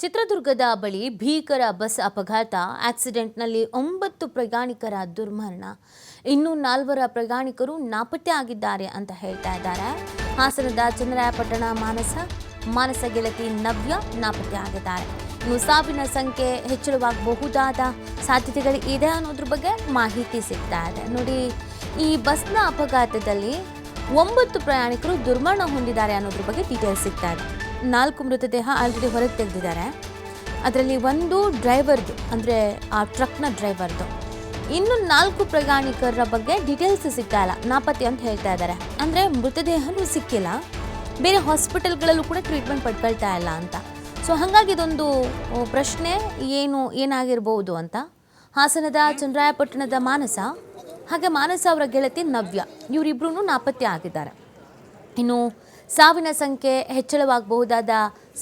ಚಿತ್ರದುರ್ಗದ ಬಳಿ ಭೀಕರ ಬಸ್ ಅಪಘಾತ, ಆಕ್ಸಿಡೆಂಟ್ನಲ್ಲಿ ಒಂಬತ್ತು ಪ್ರಯಾಣಿಕರ ದುರ್ಮರಣ. ಇನ್ನೂ ನಾಲ್ವರ ಪ್ರಯಾಣಿಕರು ನಾಪತ್ತೆ ಆಗಿದ್ದಾರೆ ಅಂತ ಹೇಳ್ತಾ ಇದ್ದಾರೆ. ಹಾಸನದ ಚಂದ್ರಾಯಪಟ್ಟಣ ಮಾನಸ ಮಾನಸ ಗೆಳತಿ ನವ್ಯ ನಾಪತ್ತೆ ಆಗಿದ್ದಾರೆ. ಇನ್ನು ಸಾವಿನ ಸಂಖ್ಯೆ ಹೆಚ್ಚಳವಾಗಬಹುದಾದ ಸಾಧ್ಯತೆಗಳು ಇದೆ ಅನ್ನೋದ್ರ ಬಗ್ಗೆ ಮಾಹಿತಿ ಸಿಗ್ತಾ ಇದೆ. ನೋಡಿ, ಈ ಬಸ್ನ ಅಪಘಾತದಲ್ಲಿ ಒಂಬತ್ತು ಪ್ರಯಾಣಿಕರು ದುರ್ಮರಣ ಹೊಂದಿದ್ದಾರೆ ಅನ್ನೋದ್ರ ಬಗ್ಗೆ ಡೀಟೇಲ್ಸ್ ಸಿಗ್ತಾ ಇದೆ. ನಾಲ್ಕು ಮೃತದೇಹ ಆಲ್ರೆಡಿ ಹೊರಗೆ ತೆಗೆದಿದ್ದಾರೆ. ಅದರಲ್ಲಿ ಒಂದು ಡ್ರೈವರ್ದು, ಅಂದರೆ ಆ ಟ್ರಕ್ನ ಡ್ರೈವರ್ದು. ಇನ್ನು ನಾಲ್ಕು ಪ್ರಯಾಣಿಕರ ಬಗ್ಗೆ ಡೀಟೇಲ್ಸ್ ಸಿಗ್ತಾ ಇಲ್ಲ. ನಾಪತ್ತೆ ಅಂತ ಹೇಳ್ತಾ ಇದ್ದಾರೆ. ಅಂದರೆ ಮೃತದೇಹನೂ ಸಿಕ್ಕಿಲ್ಲ. ಬೇರೆ ಹಾಸ್ಪಿಟಲ್ಗಳಲ್ಲೂ ಕೂಡ ಟ್ರೀಟ್ಮೆಂಟ್ ಪಡ್ಕೊಳ್ತಾ ಇಲ್ಲ ಅಂತ. ಸೊ ಹಾಗಾಗಿ ಇದೊಂದು ಪ್ರಶ್ನೆ, ಏನು, ಏನಾಗಿರ್ಬೋದು ಅಂತ. ಹಾಸನದ ಚಂದ್ರಾಯಪಟ್ಟಣದ ಮಾನಸ, ಹಾಗೆ ಮಾನಸ ಅವರ ಗೆಳತಿ ನವ್ಯ. ಇವರಿಬ್ಬರೂ ನಾಪತ್ತೆ ಆಗಿದ್ದಾರೆ. ಇನ್ನು ಸಾವಿನ ಸಂಖ್ಯೆ ಹೆಚ್ಚಳವಾಗಬಹುದಾದ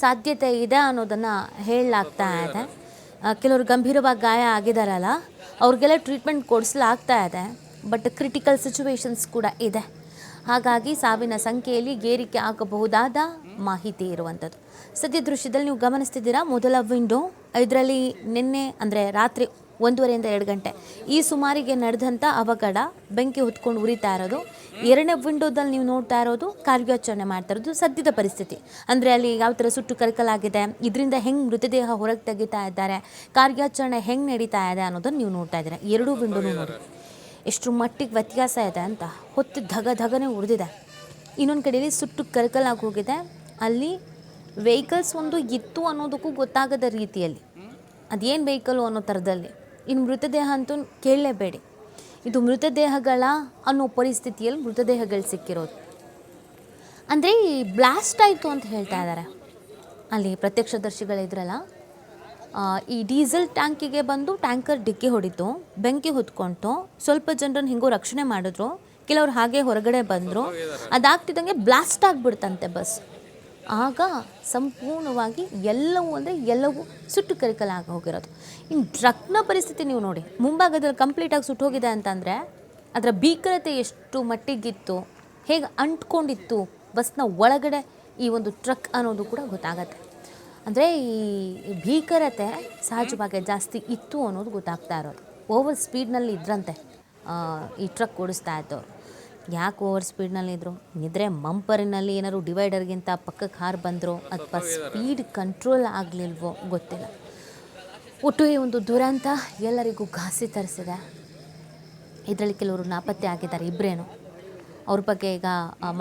ಸಾಧ್ಯತೆ ಇದೆ ಅನ್ನೋದನ್ನು ಹೇಳಲಾಗ್ತಾ ಇದೆ. ಕೆಲವರು ಗಂಭೀರವಾಗಿ ಗಾಯ ಆಗಿದಾರಲ್ಲ, ಅವ್ರಿಗೆಲ್ಲ ಟ್ರೀಟ್ಮೆಂಟ್ ಕೊಡಿಸಲಾಗ್ತಾ ಇದೆ ಬಟ್ ಕ್ರಿಟಿಕಲ್ ಸಿಚುವೇಶನ್ಸ್ ಕೂಡ ಇದೆ. ಹಾಗಾಗಿ ಸಾವಿನ ಸಂಖ್ಯೆಯಲ್ಲಿ ಏರಿಕೆ ಆಗಬಹುದಾದ ಮಾಹಿತಿ ಇರುವಂಥದ್ದು ಸದ್ಯ ದೃಶ್ಯದಲ್ಲಿ ನೀವು ಗಮನಿಸ್ತಿದ್ದೀರಾ? ಮೊದಲ ವಿಂಡೋ ಇದರಲ್ಲಿ ನಿನ್ನೆ ಅಂದರೆ ರಾತ್ರಿ ಒಂದೂವರೆಯಿಂದ ಎರಡು ಗಂಟೆ. ಈ ಸುಮಾರಿಗೆ ನಡೆದಂಥ ಅವಘಡ ಬೆಂಕಿ ಹೊತ್ಕೊಂಡು ಉರಿತಾ ಇರೋದು. ಎರಡನೇ ವಿಂಡೋದಲ್ಲಿ ನೀವು ನೋಡ್ತಾ ಇರೋದು ಕಾರ್ಯಾಚರಣೆ ಮಾಡ್ತಾ ಇರೋದು ಸದ್ಯದ ಪರಿಸ್ಥಿತಿ. ಅಂದರೆ ಅಲ್ಲಿ ಯಾವ ಥರ ಸುಟ್ಟು ಕರಕಲಾಗಿದೆ, ಇದರಿಂದ ಹೆಂಗೆ ಮೃತದೇಹ ಹೊರಗೆ ತೆಗಿತಾ ಇದ್ದಾರೆ, ಕಾರ್ಯಾಚರಣೆ ಹೆಂಗೆ ನಡೀತಾ ಇದೆ ಅನ್ನೋದನ್ನು ನೀವು ನೋಡ್ತಾ ಇದ್ದೀರಾ. ಎರಡೂ ವಿಂಡೋನು ನೋಡಿ. ಎಷ್ಟು ಮಟ್ಟಿಗೆ ವ್ಯತ್ಯಾಸ ಇದೆ ಅಂತ. ಹೊತ್ತು ಧಗ ಧಗನೆ ಉರಿದಿದೆ. ಇನ್ನೊಂದು ಕಡೆಯಲ್ಲಿ ಸುಟ್ಟು ಕರಕಲಾಗಿ ಹೋಗಿದೆ. ಅಲ್ಲಿ ವೆಹಿಕಲ್ಸ್ ಒಂದು ಇತ್ತು ಅನ್ನೋದಕ್ಕೂ ಗೊತ್ತಾಗದ ರೀತಿಯಲ್ಲಿ. ಅದೇನು ವೆಹಿಕಲ್ಲು ಅನ್ನೋ ಥರದಲ್ಲಿ ಇನ್ನು ಮೃತದೇಹ ಅಂತೂ ಕೇಳಲೇಬೇಡಿ. ಇದು ಮೃತದೇಹಗಳ ಅನ್ನೋ ಪರಿಸ್ಥಿತಿಯಲ್ಲಿ ಮೃತದೇಹಗಳು ಸಿಕ್ಕಿರೋದು. ಅಂದರೆ ಈ ಬ್ಲಾಸ್ಟ್ ಆಯಿತು ಅಂತ ಹೇಳ್ತಾ ಇದ್ದಾರೆ ಅಲ್ಲಿ ಪ್ರತ್ಯಕ್ಷದರ್ಶಿಗಳಿದ್ರಲ್ಲ ಈ ಡೀಸೆಲ್ ಟ್ಯಾಂಕಿಗೆ ಬಂದು ಟ್ಯಾಂಕರ್ ಡಿಕ್ಕಿ ಹೊಡಿತು, ಬೆಂಕಿ ಹೊತ್ಕೊಂಡು ಸ್ವಲ್ಪ ಜನರನ್ನು ಹಿಂಗೋ ರಕ್ಷಣೆ ಮಾಡಿದ್ರು. ಕೆಲವ್ರು ಹಾಗೆ ಹೊರಗಡೆ ಬಂದರು. ಅದಾಗ್ತಿದ್ದಂಗೆ ಬ್ಲಾಸ್ಟ್ ಆಗಿಬಿಡ್ತಂತೆ ಬಸ್. ಆಗ ಸಂಪೂರ್ಣವಾಗಿ ಎಲ್ಲವೂ ಅಂದರೆ ಎಲ್ಲವೂ ಸುಟ್ಟು ಕರಿಕಲಾಗಿ ಹೋಗಿರೋದು. ಇನ್ನು ಟ್ರಕ್ನ ಪರಿಸ್ಥಿತಿ ನೀವು ನೋಡಿ, ಮುಂಭಾಗದಲ್ಲಿ ಕಂಪ್ಲೀಟಾಗಿ ಸುಟ್ಟೋಗಿದೆ ಅಂತಂದರೆ ಅದರ ಭೀಕರತೆ ಎಷ್ಟು ಮಟ್ಟಿಗಿತ್ತು, ಹೇಗೆ ಅಂಟ್ಕೊಂಡಿತ್ತು, ಬಸ್ನ ಒಳಗಡೆ ಈ ಒಂದು ಟ್ರಕ್ ಅನ್ನೋದು ಕೂಡ ಗೊತ್ತಾಗತ್ತೆ. ಅಂದರೆ ಈ ಭೀಕರತೆ ಸಹಜವಾಗಿ ಜಾಸ್ತಿ ಇತ್ತು ಅನ್ನೋದು ಗೊತ್ತಾಗ್ತಾ ಇರೋದು. ಓವರ್ ಸ್ಪೀಡ್ನಲ್ಲಿ ಇದ್ರಂತೆ ಈ ಟ್ರಕ್ ಓಡಿಸ್ತಾ ಇದ್ದವ್ರು. ಯಾಕೆ ಓವರ್ ಸ್ಪೀಡ್ನಲ್ಲಿ ಇದ್ರು ಮಂಪರಿನಲ್ಲಿ ಏನಾದ್ರು ಡಿವೈಡರ್ಗಿಂತ ಪಕ್ಕಕ್ಕೆ ಹಾರು ಬಂದರು ಅಥವಾ ಸ್ಪೀಡ್ ಕಂಟ್ರೋಲ್ ಆಗಲಿಲ್ವೋ ಗೊತ್ತಿಲ್ಲ. ಒಟ್ಟು ಈ ಒಂದು ದುರಂತ ಎಲ್ಲರಿಗೂ ಘಾಸಿ ತರಿಸಿದೆ. ಇದರಲ್ಲಿ ಕೆಲವರು ನಾಪತ್ತೆ ಆಗಿದ್ದಾರೆ ಇಬ್ಬರೇನು ಅವ್ರ ಬಗ್ಗೆ ಈಗ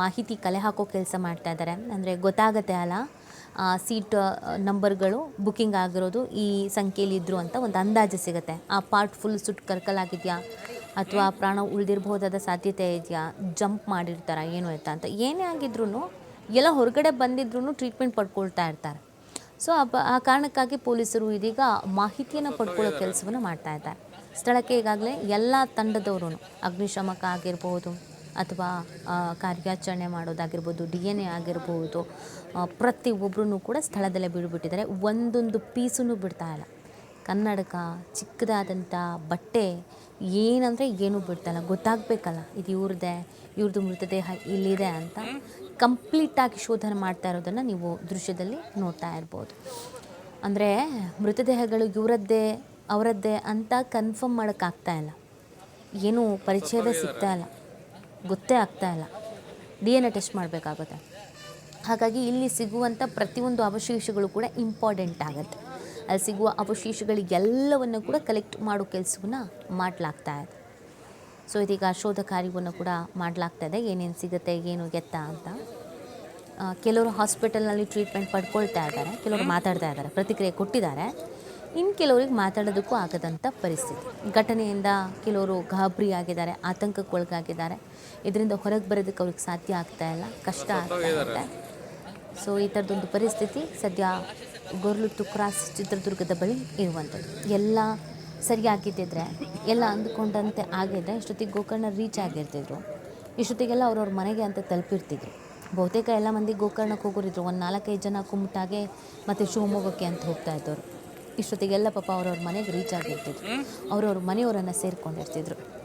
ಮಾಹಿತಿ ಕಲೆ ಹಾಕೋ ಕೆಲಸ ಮಾಡ್ತಾ ಇದ್ದಾರೆ. ಅಂದರೆ ಗೊತ್ತಾಗತ್ತೆ ಅಲ್ಲ ಸೀಟ್ ನಂಬರ್ಗಳು ಬುಕ್ಕಿಂಗ್ ಆಗಿರೋದು ಈ ಸಂಖ್ಯೆಯಲ್ಲಿ ಇದ್ದರು ಅಂತ ಒಂದು ಅಂದಾಜು ಸಿಗುತ್ತೆ. ಆ ಪಾರ್ಟ್ ಫುಲ್ ಸುಟ್ಟು ಕರ್ಕಲಾಗಿದೆಯಾ? ಅಥವಾ ಪ್ರಾಣ ಉಳಿದಿರ್ಬೋದಾದ ಸಾಧ್ಯತೆ ಇದೆಯಾ? ಜಂಪ್ ಮಾಡಿರ್ತಾರ? ಏನು ಆಯ್ತಾ ಅಂತ? ಏನೇ ಆಗಿದ್ರು ಎಲ್ಲ ಹೊರಗಡೆ ಬಂದಿದ್ರು ಟ್ರೀಟ್ಮೆಂಟ್ ಪಡ್ಕೊಳ್ತಾ ಇರ್ತಾರೆ. ಸೊ ಆ ಕಾರಣಕ್ಕಾಗಿ ಪೊಲೀಸರು ಇದೀಗ ಮಾಹಿತಿಯನ್ನು ಪಡ್ಕೊಳ್ಳೋ ಕೆಲಸವನ್ನು ಮಾಡ್ತಾ ಇದ್ದಾರೆ. ಸ್ಥಳಕ್ಕೆ ಈಗಾಗಲೇ ಎಲ್ಲ ತಂಡದವರು ಅಗ್ನಿಶಾಮಕ ಆಗಿರ್ಬೋದು ಅಥವಾ ಕಾರ್ಯಾಚರಣೆ ಮಾಡೋದಾಗಿರ್ಬೋದು ಡಿ ಎನ್ ಎ ಆಗಿರ್ಬೋದು ಪ್ರತಿ ಒಬ್ಬರೂ ಕೂಡ ಸ್ಥಳದಲ್ಲೇ ಬಿಡ್ಬಿಟ್ಟಿದ್ದಾರೆ. ಒಂದೊಂದು ಪೀಸನ್ನು ಬಿಡ್ತಾ ಇಲ್ಲ. ಕನ್ನಡಕ ಚಿಕ್ಕದಾದಂಥ ಬಟ್ಟೆ ಏನಂದರೆ ಏನೂ ಬಿಡ್ತಲ್ಲ, ಗೊತ್ತಾಗಬೇಕಲ್ಲ. ಇದು ಇವ್ರದ್ದೇ ಇವ್ರದ್ದು ಮೃತದೇಹ ಇಲ್ಲಿದೆ ಅಂತ ಕಂಪ್ಲೀಟಾಗಿ ಶೋಧನೆ ಮಾಡ್ತಾ ಇರೋದನ್ನು ನೀವು ದೃಶ್ಯದಲ್ಲಿ ನೋಡ್ತಾ ಇರ್ಬೋದು. ಅಂದರೆ ಮೃತದೇಹಗಳು ಇವರದ್ದೇ, ಅವರದ್ದೇ ಅಂತ ಕನ್ಫರ್ಮ್ ಮಾಡೋಕ್ಕಾಗ್ತಾ ಇಲ್ಲ. ಏನೂ ಪರಿಚಯದ ಸಿಗ್ತಾ ಇಲ್ಲ. ಗೊತ್ತೇ ಆಗ್ತಾ ಇಲ್ಲ. ಡಿ ಎನ್ ಎ ಟೆಸ್ಟ್ ಮಾಡಬೇಕಾಗುತ್ತೆ. ಹಾಗಾಗಿ ಇಲ್ಲಿ ಸಿಗುವಂಥ ಪ್ರತಿಯೊಂದು ಅವಶೇಷಗಳು ಕೂಡ ಇಂಪಾರ್ಟೆಂಟ್ ಆಗುತ್ತೆ. ಅಲ್ಲಿ ಸಿಗುವ ಅವಶೇಷಗಳಿಗೆಲ್ಲವನ್ನು ಕೂಡ ಕಲೆಕ್ಟ್ ಮಾಡೋ ಕೆಲಸವನ್ನು ಮಾಡಲಾಗ್ತಾ ಇದೆ. ಸೊ ಇದೀಗ ಶೋಧ ಕಾರ್ಯವನ್ನು ಕೂಡ ಮಾಡಲಾಗ್ತಾ ಇದೆ. ಏನೇನು ಸಿಗುತ್ತೆ ಏನು ಎತ್ತ ಅಂತ. ಕೆಲವರು ಹಾಸ್ಪಿಟಲ್ನಲ್ಲಿ ಟ್ರೀಟ್ಮೆಂಟ್ ಪಡ್ಕೊಳ್ತಾ ಇದ್ದಾರೆ. ಕೆಲವರು ಮಾತಾಡ್ತಾ ಇದ್ದಾರೆ ಪ್ರತಿಕ್ರಿಯೆ ಕೊಟ್ಟಿದ್ದಾರೆ. ಇನ್ನು ಕೆಲವರಿಗೆ ಮಾತಾಡೋದಕ್ಕೂ ಆಗದಂಥ ಪರಿಸ್ಥಿತಿ. ಘಟನೆಯಿಂದ ಕೆಲವರು ಗಾಬರಿ ಆಗಿದ್ದಾರೆ ಆತಂಕಕ್ಕೊಳಗಾಗಿದ್ದಾರೆ. ಇದರಿಂದ ಹೊರಗೆ ಬರೋದಕ್ಕೆ ಅವ್ರಿಗೆ ಸಾಧ್ಯ ಆಗ್ತಾ ಇಲ್ಲ ಕಷ್ಟ ಆಗ್ತಾ ಇದೆ ಸೊ ಈ ಥರದೊಂದು ಪರಿಸ್ಥಿತಿ ಸದ್ಯ ಗೊರ್ಲುತ್ತು ಕ್ರಾಸ್ ಚಿತ್ರದುರ್ಗದ ಬಳಿ ಇರುವಂಥದ್ದು. ಎಲ್ಲ ಸರಿಯಾಗಿದ್ದಿದ್ರೆ ಎಲ್ಲ ಅಂದ್ಕೊಂಡಂತೆ ಆಗಿದ್ರೆ ಇಷ್ಟೊತ್ತಿಗೆ ಗೋಕರ್ಣ ರೀಚ್ ಆಗಿರ್ತಿದ್ರು. ಇಷ್ಟೊತ್ತಿಗೆಲ್ಲ ಅವ್ರವ್ರ ಮನೆಗೆ ಅಂತ ತಲುಪಿರ್ತಿದ್ರು. ಬಹುತೇಕ ಎಲ್ಲ ಮಂದಿ ಗೋಕರ್ಣಕ್ಕೆ ಹೋಗೋರಿದ್ರು. ಒಂದು ನಾಲ್ಕೈದು ಜನ ಕುಮಟಾಗೆ ಮತ್ತು ಶಿವಮೊಗ್ಗಕ್ಕೆ ಅಂತ ಹೋಗ್ತಾ ಇದ್ದವರು. ಇಷ್ಟೊತ್ತಿಗೆಲ್ಲ ಪಾಪ ಅವ್ರವ್ರ ಮನೆಗೆ ರೀಚ್ ಆಗಿರ್ತಿದ್ರು. ಅವ್ರವ್ರ ಮನೆಯವರನ್ನು ಸೇರ್ಕೊಂಡಿರ್ತಿದ್ರು.